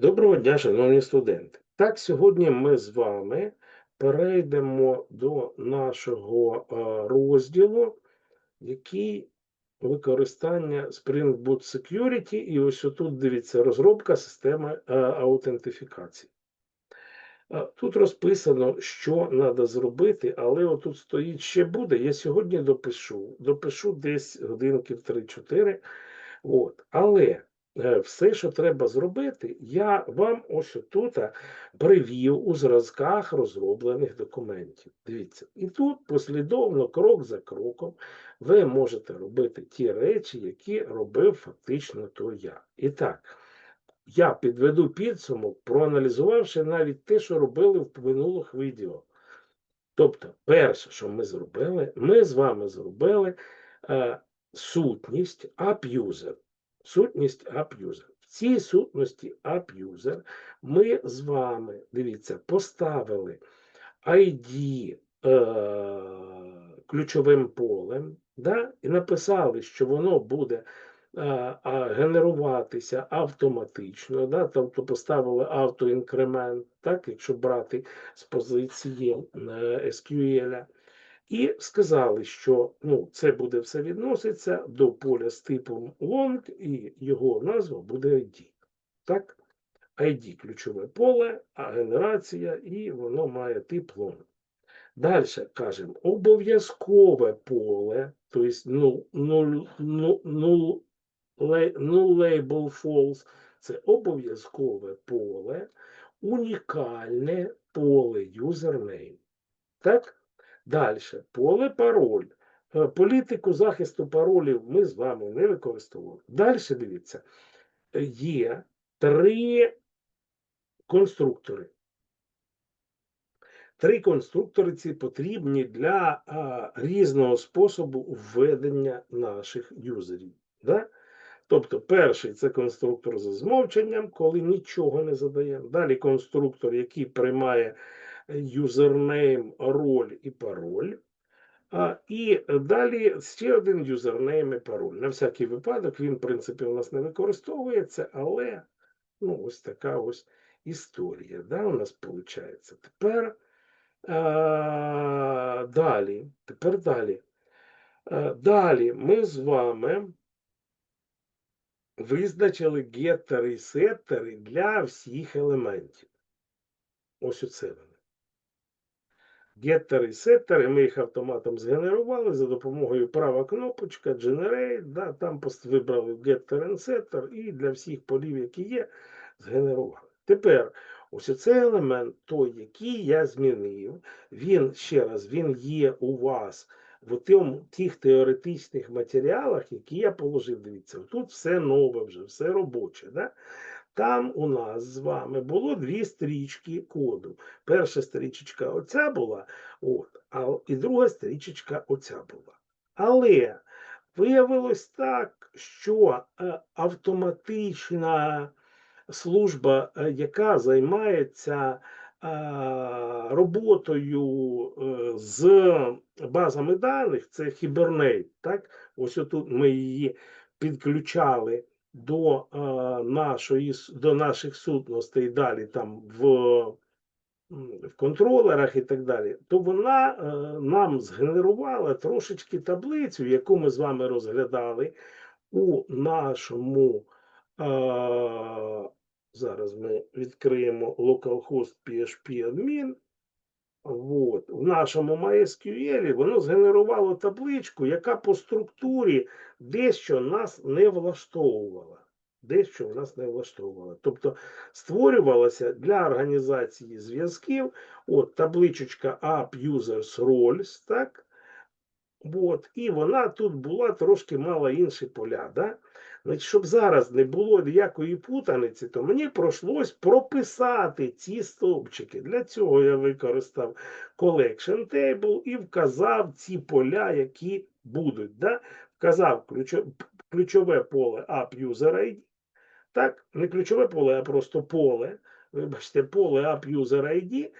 Доброго дня, шановні студенти. Так, сьогодні ми з вами перейдемо до нашого розділу, який використання Spring Boot Security. І ось отут дивіться розробка системи аутентифікації. Тут розписано, що треба зробити, але отут стоїть ще буде. Я сьогодні допишу. Допишу десь годинки 3-4. От. Але все, що треба зробити, я вам ось тут привів у зразках розроблених документів. Дивіться, і тут послідовно, крок за кроком, ви можете робити ті речі, які робив фактично то я. І так, я підведу підсумок, проаналізувавши навіть те, що робили в минулих відео. Тобто, перше, що ми зробили, ми з вами зробили е, сутність app-user. Сутність app-user. В цій сутності app-user ми з вами, дивіться, поставили ID е, ключовим полем, да, і написали, що воно буде е, а, генеруватися автоматично, да, тобто поставили автоінкремент, так, якщо брати з позиції е, SQL. І сказали, що ну, це буде все відноситься до поля з типом long, і його назва буде ID. Так? ID ключове поле, а генерація, і воно має тип long. Далі кажемо, обов'язкове поле, тобто ну, la- null label false, це обов'язкове поле, унікальне поле username. Так? Далі, поле пароль. Е, Політику захисту паролів ми з вами не використовували. Далі дивіться, е, є три конструктори. Три конструктори ці потрібні для а, різного способу введення наших юзерів. Да? Тобто, перший це конструктор за змовченням, коли нічого не задаємо. Далі конструктор, який приймає юзернейм, роль і пароль. І далі ще один юзернейм і пароль. На всякий випадок він, в принципі, у нас не використовується, але ну, ось така ось історія. Да, у нас виходить. Тепер а, далі. Тепер далі. А, далі ми з вами визначили геттери і сеттери для всіх елементів. Ось оце вони. Геттери і сеттери, ми їх автоматом згенерували за допомогою права кнопочка Generate, да, там вибрали getter and setter і для всіх полів, які є, згенерували. Тепер ось цей елемент, той, який я змінив, він ще раз він є у вас в тим, тих теоретичних матеріалах, які я положив. Дивіться, тут все нове вже, все робоче. Да? Там у нас з вами було дві стрічки коду. Перша стрічечка оця була, от, а і друга стрічечка оця була. Але виявилось так, що е, автоматична служба, е, яка займається е, роботою з базами даних, це Hibernate, так? Ось тут ми її підключали до, е, нашої, до наших сутностей далі там в, в контролерах і так далі, то вона е, нам згенерувала трошечки таблицю, яку ми з вами розглядали у нашому. Е, зараз ми відкриємо localhost PHP admin. От. В нашому MySQL воно згенерувало табличку, яка по структурі дещо нас не влаштовувала. Дещо в нас не влаштовувала. Тобто створювалася для організації зв'язків от табличечка App Users Roles, так? От, і вона тут була трошки мала інші поля. Да? Значить, щоб зараз не було ніякої путаниці, то мені пройшлось прописати ці стовпчики. Для цього я використав collection table і вказав ці поля, які будуть. Да? Вказав ключове поле App User ID. Так, не ключове поле, а просто поле. Вибачте, поле App User ID.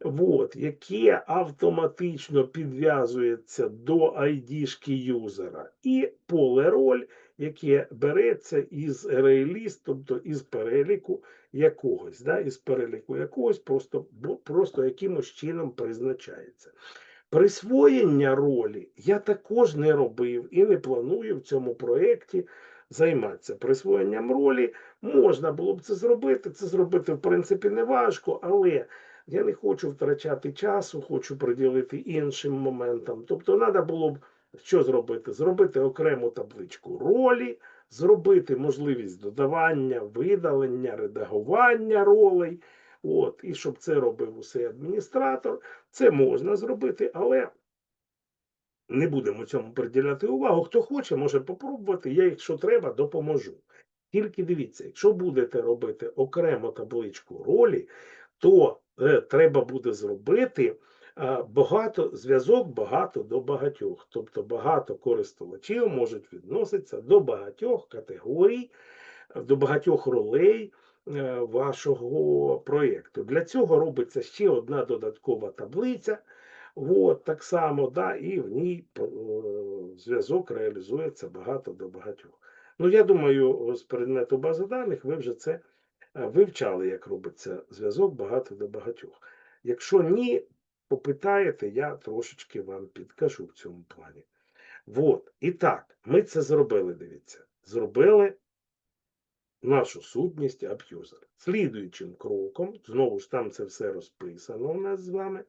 Вот, яке автоматично підв'язується до ID-шки юзера, і поле роль, яке береться із рейліст, тобто із переліку якогось, да, із переліку якогось просто, просто якимось чином призначається. Присвоєння ролі я також не робив і не планую в цьому проєкті займатися. Присвоєнням ролі можна було б це зробити. Це зробити, в принципі, не важко, але я не хочу втрачати часу, хочу приділити іншим моментам. Тобто, треба було б що зробити? Зробити окрему табличку ролі, зробити можливість додавання, видалення, редагування ролей. От, і щоб це робив усе адміністратор, це можна зробити, але не будемо цьому приділяти увагу. Хто хоче, може попробувати. Я, якщо треба, допоможу. Тільки дивіться, якщо будете робити окремо табличку ролі, то е, треба буде зробити багато зв'язок багато до багатьох. Тобто багато користувачів можуть відноситися до багатьох категорій, до багатьох ролей е, вашого проєкту. Для цього робиться ще одна додаткова таблиця. От, так само, да, і в ній е, зв'язок реалізується багато до багатьох. Ну, я думаю, з предмету бази даних ви вже це е, вивчали, як робиться зв'язок багато до багатьох. Якщо ні, попитаєте, я трошечки вам підкажу в цьому плані. От, і так, ми це зробили, дивіться. Зробили нашу сутність аб'юзер. Слідуючим кроком, знову ж там це все розписано у нас з вами.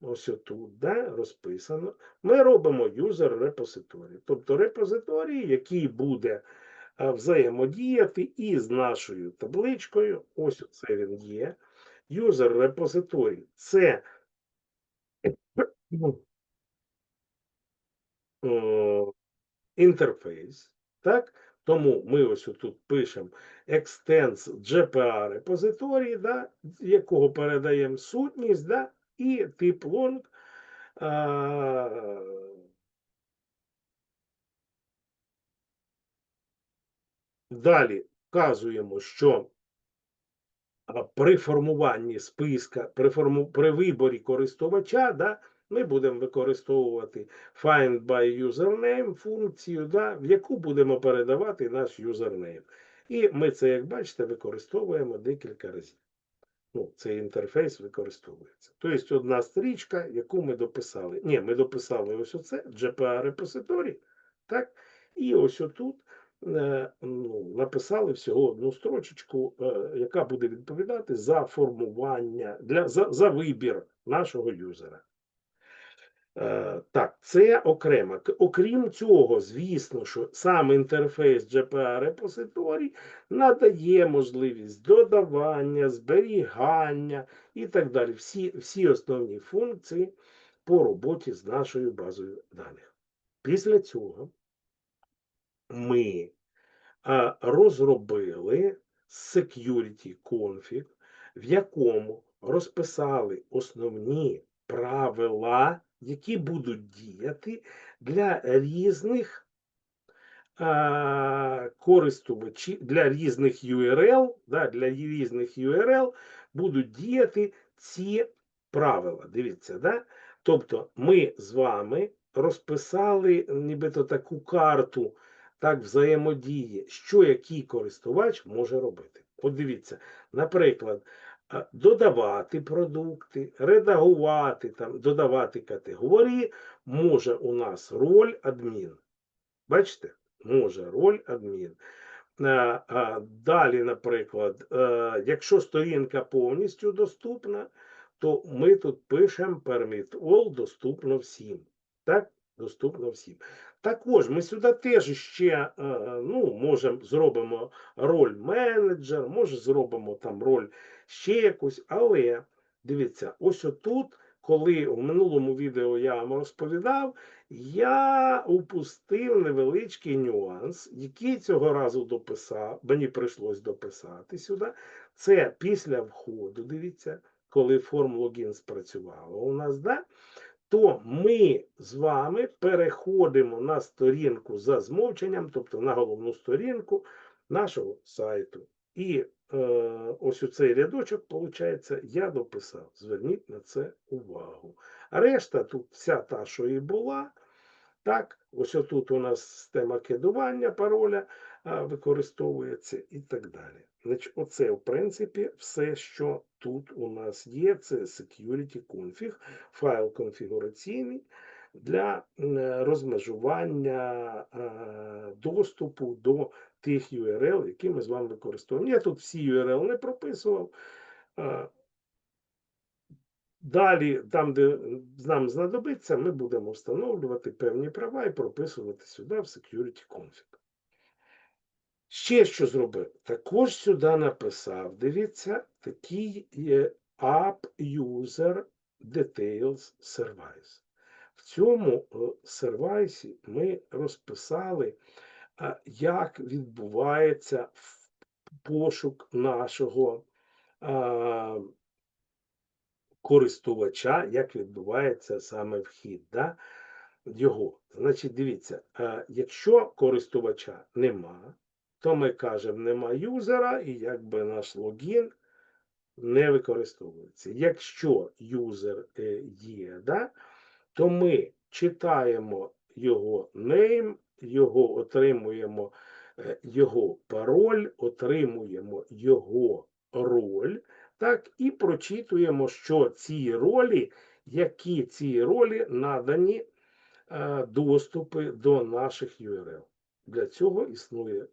Ось отут, да, розписано. Ми робимо user репозиторій. Тобто репозиторій, який буде взаємодіяти із нашою табличкою. Ось це він є. User репозиторій це ну, інтерфейс. Так? Тому ми ось тут пишемо extends GPA репозиторій, да, якого передаємо сутність, да, і тип long. А, Далі вказуємо, що при формуванні списка, при, форму, при виборі користувача, да, ми будемо використовувати find by username функцію, да, в яку будемо передавати наш юзернейм. І ми це, як бачите, використовуємо декілька разів. Ну, цей інтерфейс використовується. Тобто одна стрічка, яку ми дописали. Ні, ми дописали ось оце, GPA репозиторій, так? І ось отут ну, написали всього одну строчечку, е, яка буде відповідати за формування, для, за, за вибір нашого юзера. Е, Так, це окремо. Окрім цього, звісно, що сам інтерфейс GPA репозиторій надає можливість додавання, зберігання і так далі. Всі, всі основні функції по роботі з нашою базою даних. Після цього ми розробили security config, в якому розписали основні правила, які будуть діяти для різних користувачів, для різних URL, да, для різних URL будуть діяти ці правила. Дивіться, да? Тобто ми з вами розписали нібито таку карту так взаємодії, що який користувач може робити. От дивіться, наприклад, додавати продукти, редагувати, там, додавати категорії може у нас роль адмін. Бачите? Може роль адмін. Далі, наприклад, е, якщо сторінка повністю доступна, то ми тут пишемо permit all доступно всім. Так? Доступно всім. Також ми сюди теж ще е, ну, можемо зробимо роль менеджер, може зробимо там роль ще якусь, але дивіться, ось отут, коли в минулому відео я вам розповідав, я упустив невеличкий нюанс, який цього разу дописав, мені прийшлось дописати сюди. Це після входу, дивіться, коли форм логін спрацювало у нас, да? То ми з вами переходимо на сторінку за змовченням, тобто на головну сторінку нашого сайту. І е, ось у цей рядочок, виходить, я дописав. Зверніть на це увагу. Решта тут вся та, що і була, Так, ось отут у нас система кедування пароля використовується і так далі. Значить, оце, в принципі, все, що тут у нас є, це security config, файл конфігураційний для розмежування е, доступу до тих URL, які ми з вами використовуємо. Я тут всі URL не прописував. Е, Далі, там, де нам знадобиться, ми будемо встановлювати певні права і прописувати сюди в security config. Ще що зробив? Також сюди написав, дивіться, такий є App User Details Service. В цьому е, сервайсі ми розписали, як відбувається пошук нашого користувача, як відбувається саме вхід да, його. Значить, дивіться, якщо користувача нема, то ми кажемо нема юзера, і якби наш логін не використовується. Якщо юзер е, є, да, то ми читаємо його name, його отримуємо е, його пароль, отримуємо його роль, так, і прочитуємо, що ці ролі, які ці ролі надані е, доступи до наших URL. Для цього існує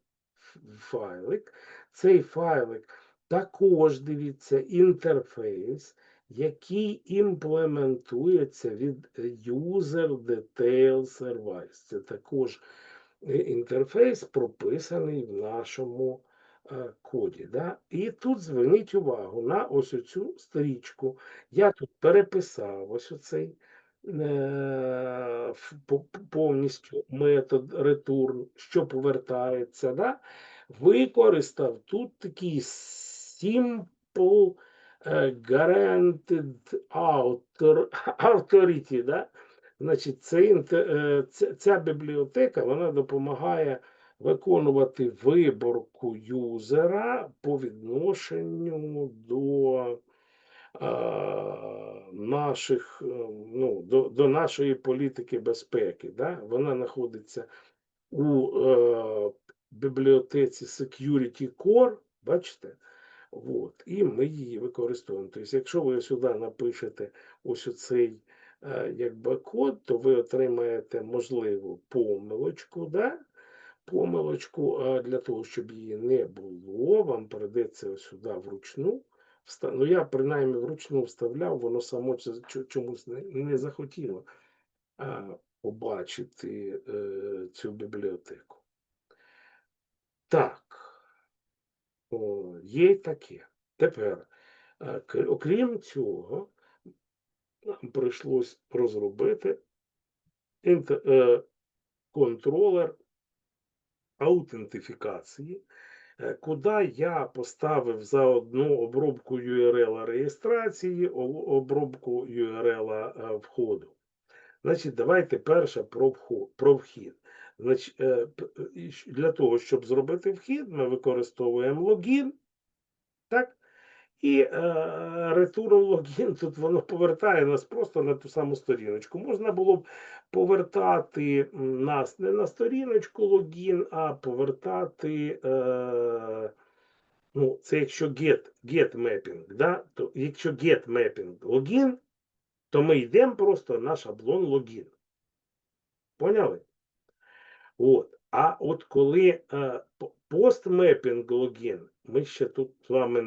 файлик. Цей файлик також дивіться інтерфейс, який імплементується від User Detail Service. Це також е, інтерфейс прописаний в нашому е, коді. Да? І тут зверніть увагу на ось цю стрічку. Я тут переписав ось оцей е, повністю метод return, що повертається. Да? Використав тут такий simple е, guaranteed author, authority. Да? Значить, це, е, ця, бібліотека вона допомагає виконувати виборку юзера по відношенню до е, наших, е, ну, до, до нашої політики безпеки. Да? Вона знаходиться у е, бібліотеці Security Core, бачите? От, і ми її використовуємо. Тобто, якщо ви сюди напишете ось оцей е, якби код, то ви отримаєте можливу помилочку, да? помилочку, для того, щоб її не було, вам прийдеться сюди вручну. Ну, я принаймні вручну вставляв, воно само чомусь не, не захотіло а, побачити е, цю бібліотеку. Так, о, є й таке. Тепер, е, окрім цього, нам прийшлось розробити е, контролер аутентифікації, куди я поставив заодно обробку URL реєстрації, обробку URL е, входу. Значить, давайте перше про вход, про вхід. Значить, е, для того, щоб зробити вхід, ми використовуємо логін, так? І е, return логін тут воно повертає нас просто на ту саму сторіночку. Можна було б повертати нас не на сторіночку логін, а повертати. Е, ну, це якщо get, get mapping, да? то якщо get mapping логін, то ми йдемо просто на шаблон логін. Поняли? От. А от коли е, постмепінг логін, ми ще тут з вами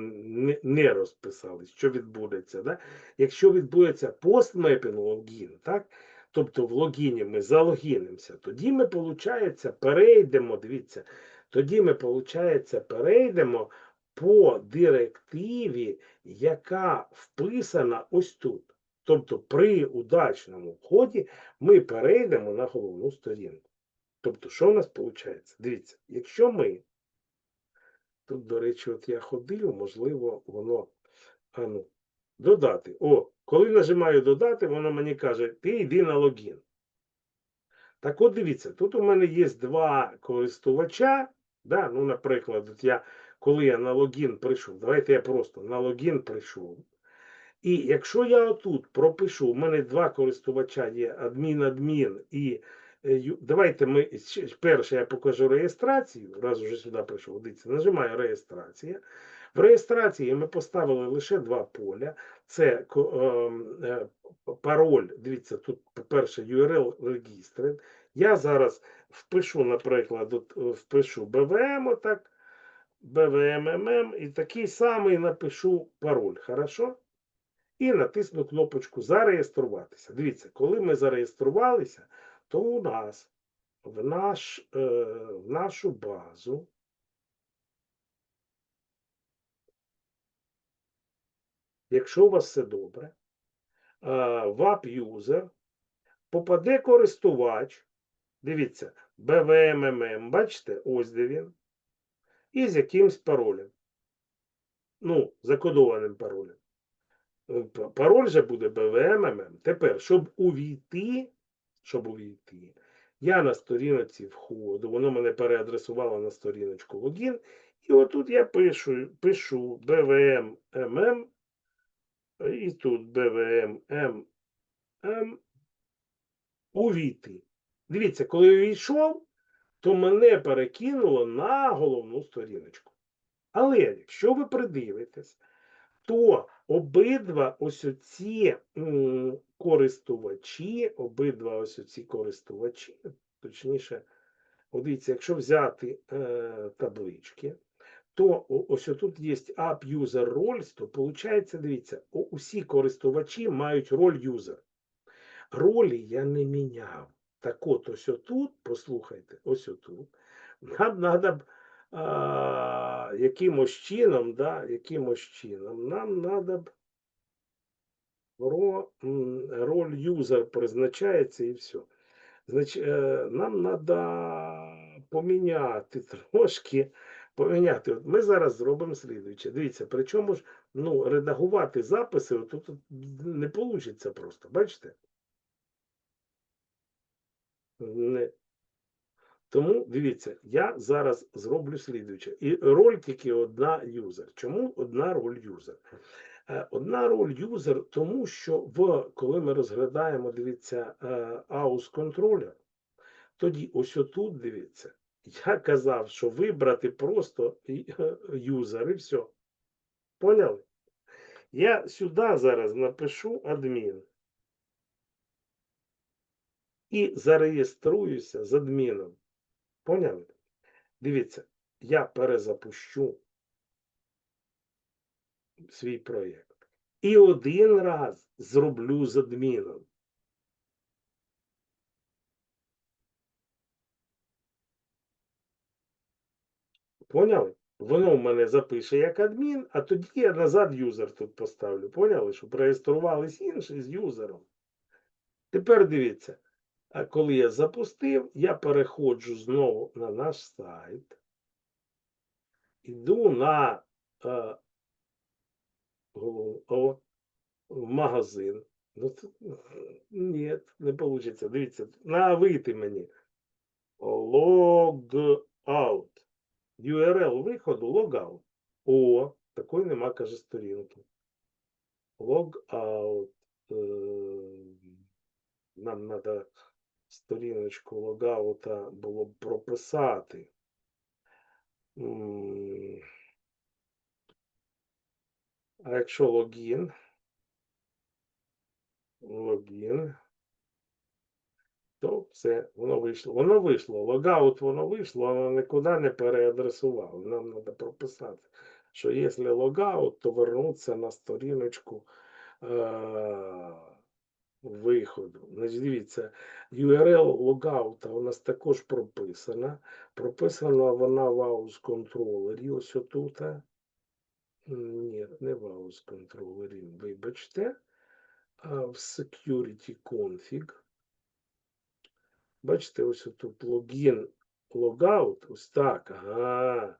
не, розписали, що відбудеться. Да? Якщо відбудеться постмепінг логін, так? тобто в логіні ми залогінимося, тоді ми, виходить, перейдемо, дивіться, тоді ми, виходить, перейдемо по директиві, яка вписана ось тут. Тобто при удачному вході ми перейдемо на головну сторінку. Тобто, що в нас виходить? Дивіться, якщо ми, тут, до речі, от я ходив, можливо, воно, а ну, додати. О, коли нажимаю додати, воно мені каже, ти йди на логін. Так от дивіться, тут у мене є два користувача. Да? Ну, наприклад, от я, коли я на логін прийшов, давайте я просто на логін прийшов. І якщо я отут пропишу, у мене два користувача є адмін-адмін і давайте ми перше я покажу реєстрацію, раз уже сюди прийшов. Дивіться, нажимаю реєстрація. В реєстрації ми поставили лише два поля. Це ем, е, пароль. Дивіться, тут, по-перше, URL registered. Я зараз впишу, наприклад, от, е, впишу BVM, отак, BVMMM, і такий самий напишу пароль. Хорошо? І натисну кнопочку Зареєструватися. Дивіться, коли ми зареєструвалися, то у нас в, наш, е, в нашу базу якщо у вас все добре, е, в app-user попаде користувач, дивіться, BVMMM, бачите, ось де він, і з якимсь паролем. Ну, закодованим паролем. Е, Пароль же буде BVMMM. Тепер, щоб увійти, щоб увійти, я на сторінці входу, воно мене переадресувало на сторіночку логін, і отут я пишу, пишу BVMMM, і тут BVMMM, увійти. Дивіться, коли я увійшов, то мене перекинуло на головну сторіночку. Але якщо ви придивитесь, то обидва ось оці м, користувачі, обидва ось оці користувачі, точніше, дивіться, якщо взяти е, таблички, то ось тут є App User Roles, то виходить, дивіться, усі користувачі мають роль user. Ролі я не міняв. Так от, ось отут, послухайте, ось отут, нам треба якимось чином, да, якимось чином, нам треба б роль юзер призначається і все. Значить, е, нам треба поміняти трошки. Поміняти. От ми зараз зробимо слідуюче. Дивіться, причому ж ну, редагувати записи тут не вийде просто. Бачите? Не. Тому дивіться, я зараз зроблю слідуюче. І роль тільки одна юзер. Чому одна роль юзер? Е, Одна роль юзер, тому що в, коли ми розглядаємо, дивіться, аус контролер, тоді ось отут, дивіться, я казав, що вибрати просто е, юзер і все. Поняли? Я сюди зараз напишу адмін. І зареєструюся з адміном. Поняли? Дивіться, я перезапущу свій проєкт. І один раз зроблю з адміном. Поняли? Воно в мене запише як адмін, а тоді я назад юзер тут поставлю. Поняли? Щоб реєструвались інші з юзером. Тепер дивіться, а коли я запустив, я переходжу знову на наш сайт. Іду на е, о, в магазин. Ну, це, ні, не вийде. Дивіться, на вийти мені. Logout. URL виходу logout. О, такої нема, каже, сторінки. Logout. Е, Нам треба сторіночку логаута було б прописати. А якщо логін? Логін. То все, воно вийшло. Воно вийшло. Логаут воно вийшло, воно нікуди не переадресувало. Нам треба прописати, що якщо логаут, то вернуться на сторіночку е- виходу. Значить, дивіться, URL логаута у нас також прописана. Прописана вона в AUS контролері. Ось отут. Ні, не в AUS контролері, вибачте. А в Security Config. Бачите, ось тут логін, логаут, ось так. Ага.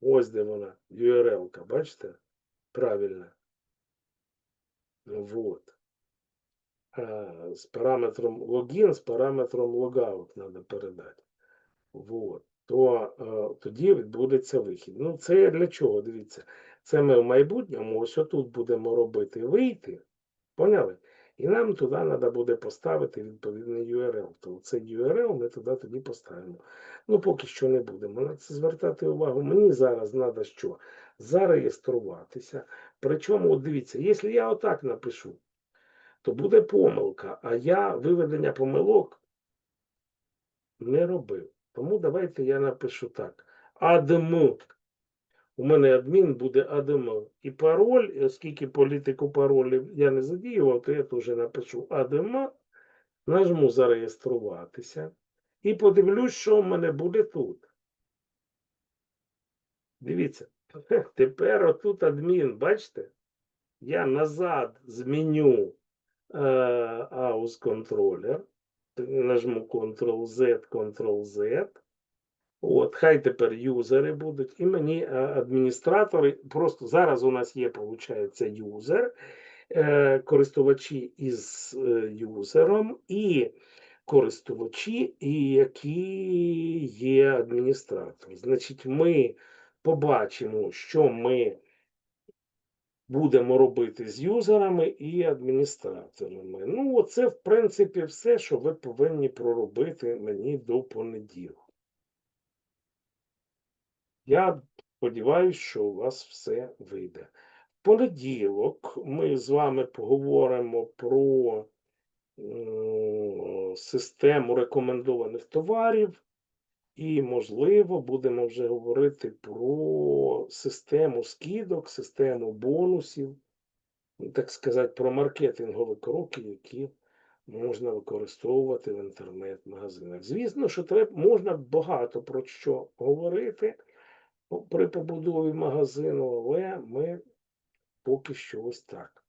Ось де вона, URL-ка, бачите? Правильно. Вот. А, з параметром логін, з параметром логаут треба передати. Вот. То е, тоді відбудеться вихід. Ну, це для чого? Дивіться. Це ми в майбутньому ось отут будемо робити вийти. Поняли? І нам туди треба буде поставити відповідний URL. То цей URL ми туди тоді поставимо. Ну, поки що не будемо на це звертати увагу. Мені зараз треба що? Зареєструватися. Причому, от дивіться, якщо я отак напишу, то буде помилка, а я виведення помилок не робив. Тому давайте я напишу так. Адм. У мене адмін буде адм. І пароль, оскільки політику паролів я не задіював, то я теж напишу адм, нажму зареєструватися і подивлюсь, що в мене буде тут. Дивіться, тепер отут адмін, бачите? Я назад зміню е, AUS контролер, нажму Ctrl-Z, Ctrl-Z. От, хай тепер юзери будуть, і мені е, адміністратори. Просто зараз у нас є, виходить, юзер, е, користувачі із е, юзером і користувачі, і які є адміністратори. Значить, ми побачимо, що ми будемо робити з юзерами і адміністраторами. Ну, це, в принципі, все, що ви повинні проробити мені до понеділка. Я сподіваюся, що у вас все вийде. В понеділок ми з вами поговоримо про систему рекомендованих товарів, і, можливо, будемо вже говорити про систему скидок, систему бонусів, ну, так сказати, про маркетингові кроки, які можна використовувати в інтернет-магазинах. Звісно, що треба, можна багато про що говорити при побудові магазину, але ми поки що ось так.